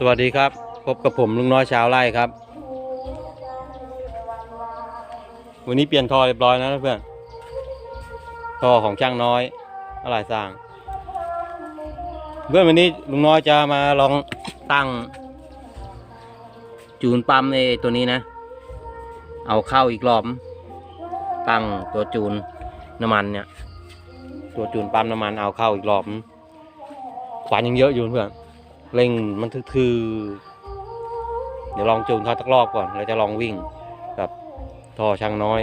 สวัสดีครับ พบกับผมลุงน้อยชาวไร่ครับ วันนี้เปลี่ยนท่อเรียบร้อยแล้วนะเพื่อนท่อของช่างน้อยอะไรสร้าง เพื่อนวันนี้ลุงน้อยจะมาลองตั้ง จูนปั๊มในตัวนี้นะ เอาเข้าอีกรอบตั้งตัวจูนน้ำมันเนี่ย ตัวจูนปั๊มน้ำมันเอาเข้าอีกรอบควันยังเยอะอยู่เพื่อน เร่งมันทื่อๆเดี๋ยวลองจูนเขาตักรอบก่อนแล้วจะลองวิ่งกับท่อช่างน้อย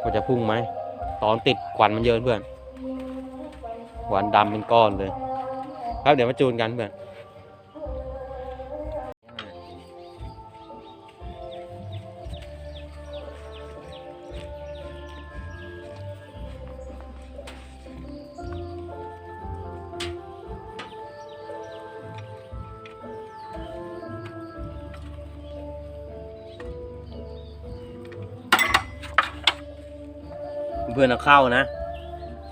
ว่าจะพุ่งไหมตอนติดควันมันเยอะเพื่อนควันดำเป็นก้อนเลย ครับเดี๋ยวมาจูนกันเพื่อน พื่อนเอาเข้านะ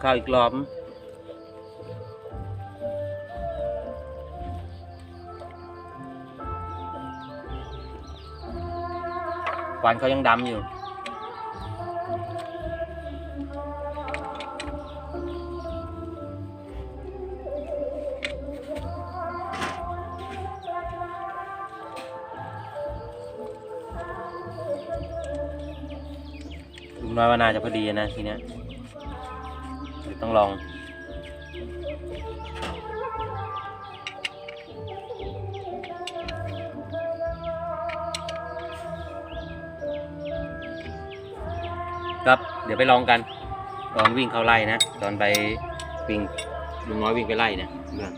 เข้าอีกรอบควันเขายังดำอยู่ ลุงน้อยว่าน่าจะพอดีนะทีเนี้ยเดี๋ยวต้องลองครับเดี๋ยวไปลองกัน ตอนวิ่งเข้าไล่นะ ตอนไปวิ่งลุงน้อยวิ่งไปไล่เนี่ยเพื่อน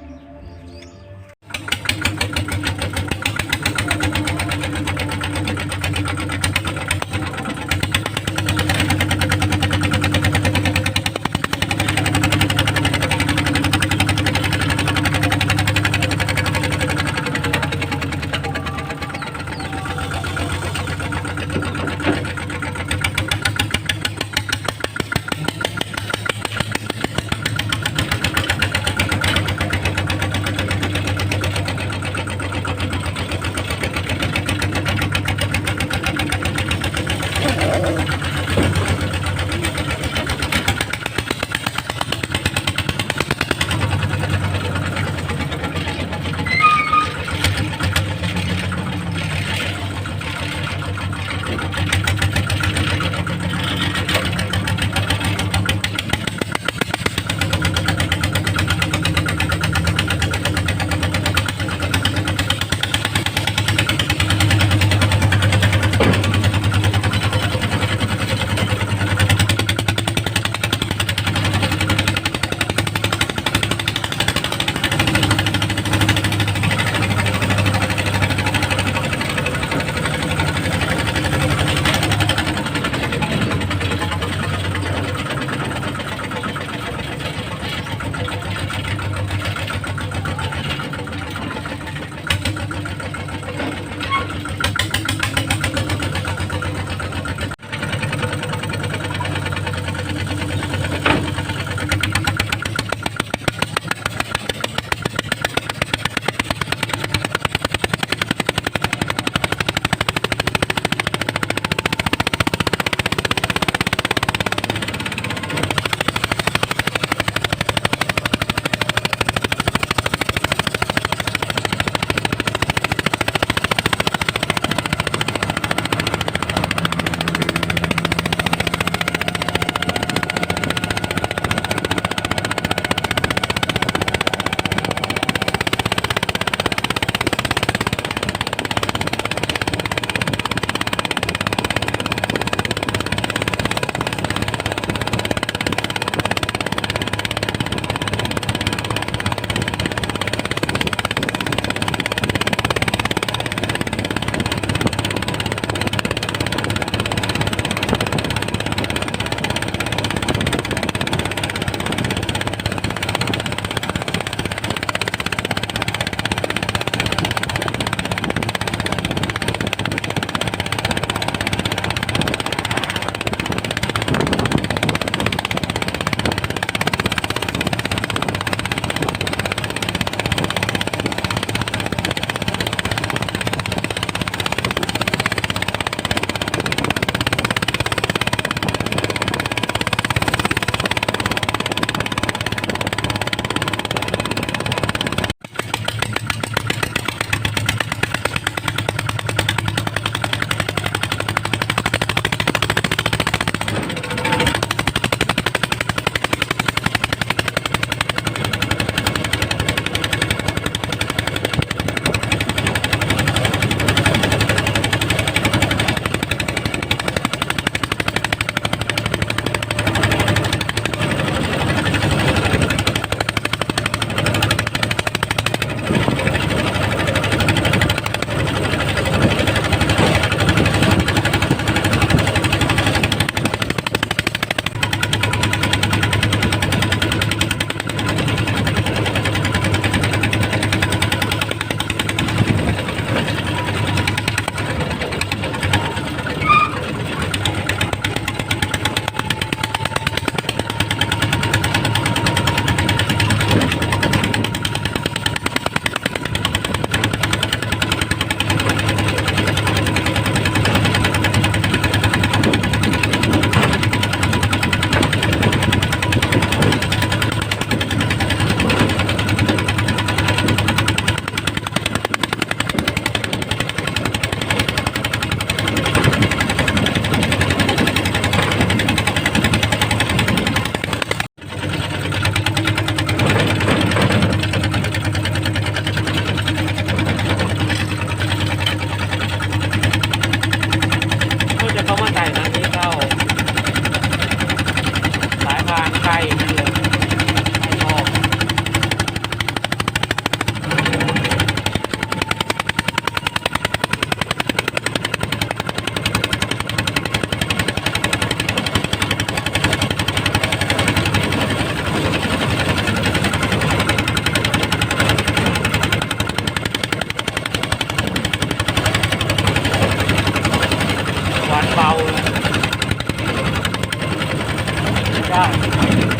Yan.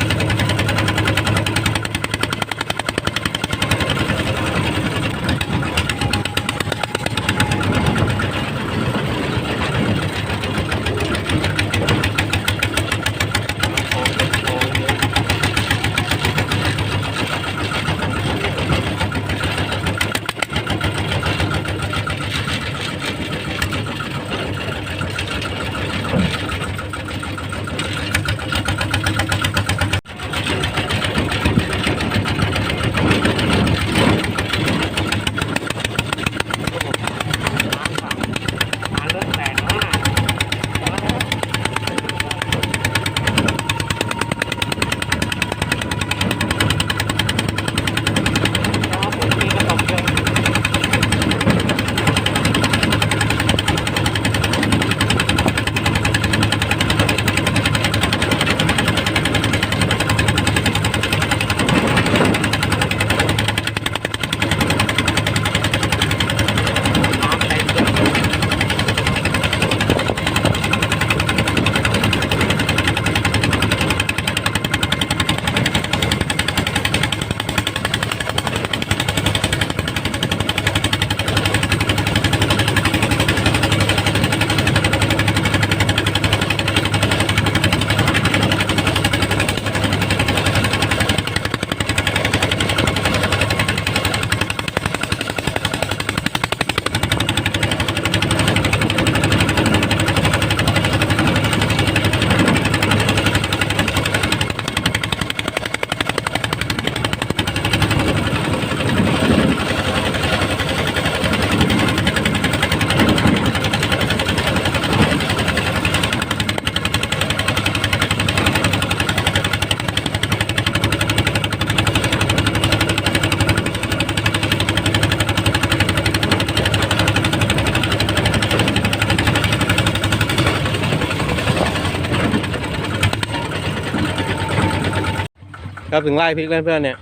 ครับถึงไล่พริกเพื่อนๆเนี่ย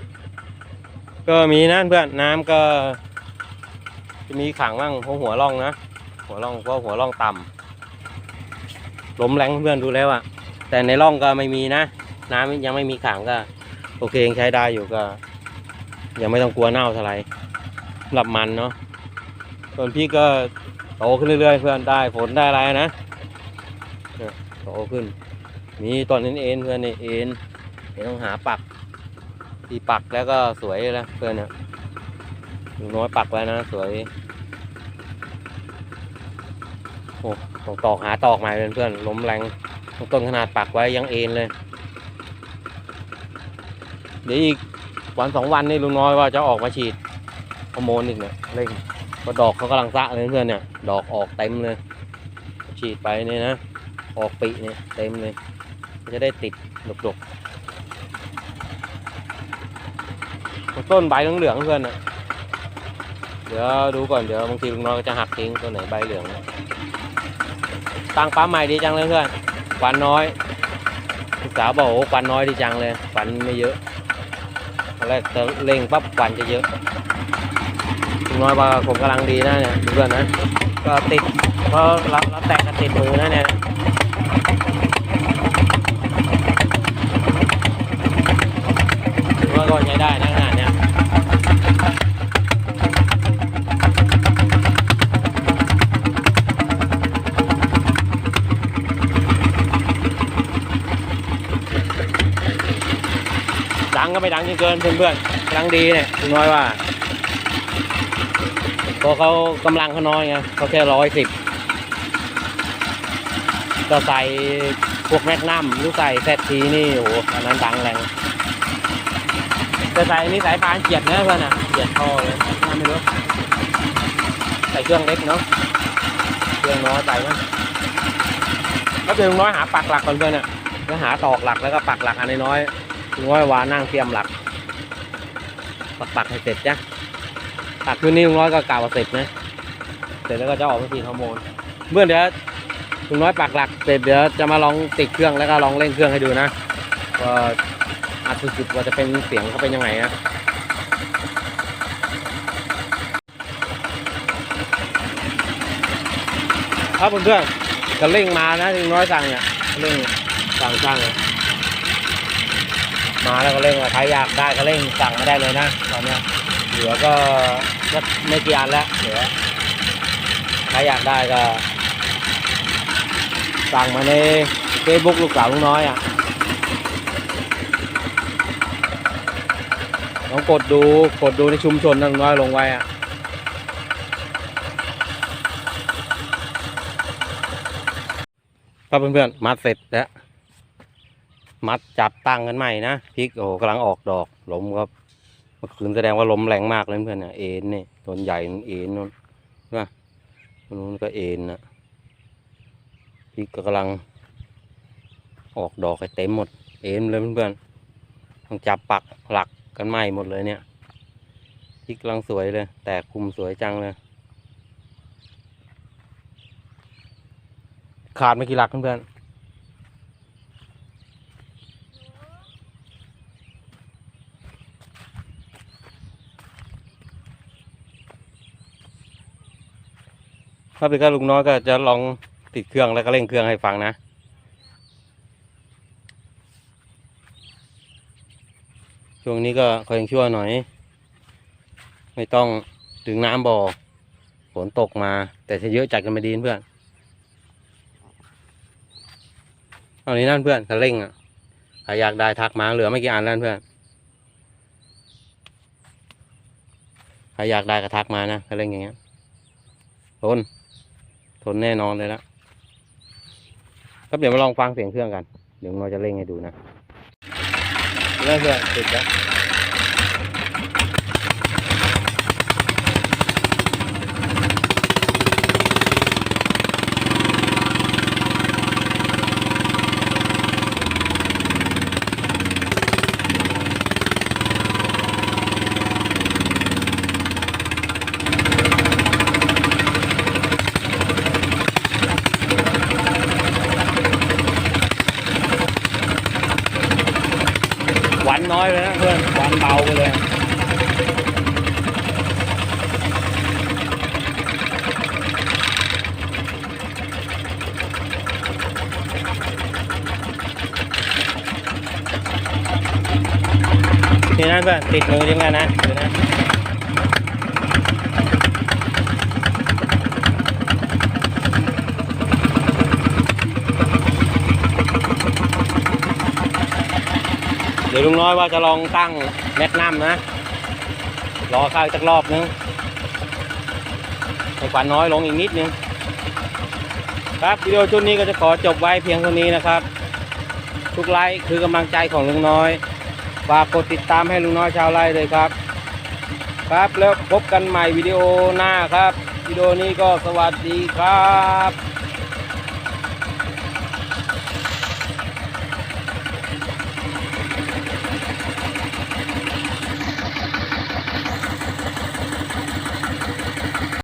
ก็มีนะเพื่อนน้ำก็ จะมีขังบ้างเพราะหัวร่องนะหัวร่องเพราะหัวร่องต่ำล้มแรงเพื่อนดูแล้วอะแต่ในร่องก็ไม่มีนะ น้ำยังไม่มีขังก็ โอเคยังใช้ได้อยู่ก็ ยังไม่ต้องกลัวเน่าเท่าไหร่หรับมันเนาะส่วนพี่ก็โตขึ้นเรื่อยๆเพื่อนได้ผลได้อะไรนะโตขึ้น มีตอนนี้เอ็นเพื่อนนี่เอ็นเดี๋ยวต้องหาปัก ที่ปักแล้วก็สวยแล้วเพื่อนเนี่ยลุงน้อยปักไว้นะสวย โอ้ตองตอกหาตอกใหม่เพื่อนๆล้มแรงต้นขนาดปักไว้ยังเอ็นเลย เดี๋ยวอีกวันสองวันนี่ลุงน้อยว่าจะออกมาฉีดฮอร์โมนอีกเนี่ยเร่งเพระดอกเขากำลังสะเลยเพื่อนเนี่ย ดอกออกเต็มเลย ฉีดไปเนี่ยนะ ออกปีเนี่ยเต็มเลย จะได้ติดดกๆ ต้นใบเหลืองๆเพื่อนนะเดี๋ยวดูก่อนเดี๋ยวบางทีลุงน้อยก็จะหักทิ้งตัวไหนใบเหลืองตั้งปั๊มใหม่ดีจังเลยเพื่อนควันน้อยลูกสาวบอกโอ้ควันน้อยดีจังเลยควันไม่เยอะอนแรกจะเร่งปั๊บควันจะเยอะลุงน้อยว่าผมกำลังดีนะเนี่ยเพื่อนนะก็ติดเพราะเราเราแตะกันติดมือนะเนี่ย งก็ไม่ดังจนเกินเพื่อนๆกำลังดีเนี่ยคุณน้อยว่าเพราะเขากำลังเขาน้อยไงเขาแค่ร้อยสิบก็ใส่พวกแมกนัมหรือใส่แซดทีนี่โอ้โหอันนั้นดังแรงจะใส่นี่สายพานเกียดนะเพื่อนอะเกียดท่อเลยน่าไม่รู้ใส่เครื่องเล็กเนาะเครื่องน้อยใส่มั้งแล้วเดี๋ยวลุงน้อยหาปักหลักก่อนเพื่อนอะแล้วหาตอกหลักแล้วก็ปักหลักอันน้อย งน้อยวานั่งเตรียมหลัก ปักปักให้เสร็จจ้ะปักคืนนี้ลุงน้อยก็กล่าวว่าเสร็จนะ เสร็จแล้วก็จะออกมาฉีดฮอร์โมนเมื่อเดี๋ยวลุงน้อยปักหลักเสร็จเดี๋ยวจะมาลองติดเครื่องแล้วก็ลองเร่งเครื่องให้ดูนะว่าอาจสุดๆว่าจะเป็นเสียงเขาเป็นยังไงนะครับเพื่อนๆจะเร่งมานะถึงน้อยสั่งเนี่ยเร่งสั่งสั่ง มาแล้วก็เร่งอะใครอยากได้ก็เร่งสั่งมาได้เลยนะตอนนี้เหลือก็ไม่กี่อันแล้วเหลือใครอยากได้ก็สั่งมาในเฟซบุ๊กลูกสาวลุงน้อยอะลองกดดูกดดูในชุมชนนั่นว่าลงไว้อะครับเพื่อนๆมัดเสร็จแล้ว มัดจับตั้งกันใหม่นะพริกโอ้โหกำลังออกดอกลมครับเมื่อคืนแสดงว่าลมแรงมากเลยเพื่อนเนี่ยเอ็นนี่ต้นใหญ่เอ็นนู่นนะนู่นก็เอ็นนะพริกก็กำลัง ออกดอกให้เต็มหมด เอ็นเลยเพื่อนๆต้องจับปักหลักกันใหม่หมดเลยเนี่ยพริกกำลังสวยเลย แต่คุมสวยจังเลย ขาดไม่กี่หลักเพื่อนๆ ถ้าเป็นการลุงน้อยก็จะลองติดเครื่องแล้วก็เร่งเครื่องให้ฟังนะช่วงนี้ก็คอยยังชั่วหน่อย ไม่ต้องถึงน้ำบ่อฝนตกมา แต่จะเยอะจัดกันไม่ดีเพื่อนเอานี้นั่นเพื่อนคันเร่งอะใครอยากได้ทักมาเหลือไม่กี่อันแล้วเพื่อนใครอยากได้ก็ทักมานะคันเร่งอย่างเงี้ยทน นแน่นอนเลยนะครับเดี๋ยวมาลองฟังเสียงเครื่องกัน เดี๋ยวเราจะเร่งให้ดูนะเริ่มเพื่อนติดแล้ว นี่นะเพื่อนติดมือยังไงนะดูนะเดี๋ยวลุงน้อยว่าจะลองตั้งแมกนัมนะ รอข้าวสักรอบนึงให้ควันน้อยลงอีกนิดนึง ครับวิดีโอชุดนี้ก็จะขอจบไว้เพียงเท่านี้นะครับ ทุกไลค์คือกำลังใจของลุงน้อย ฝากกดติดตามให้ลุงน้อยชาวไร่เลยครับ ครับแล้วพบกันใหม่วิดีโอหน้าครับ วิดีโอนี้ก็สวัสดีครับ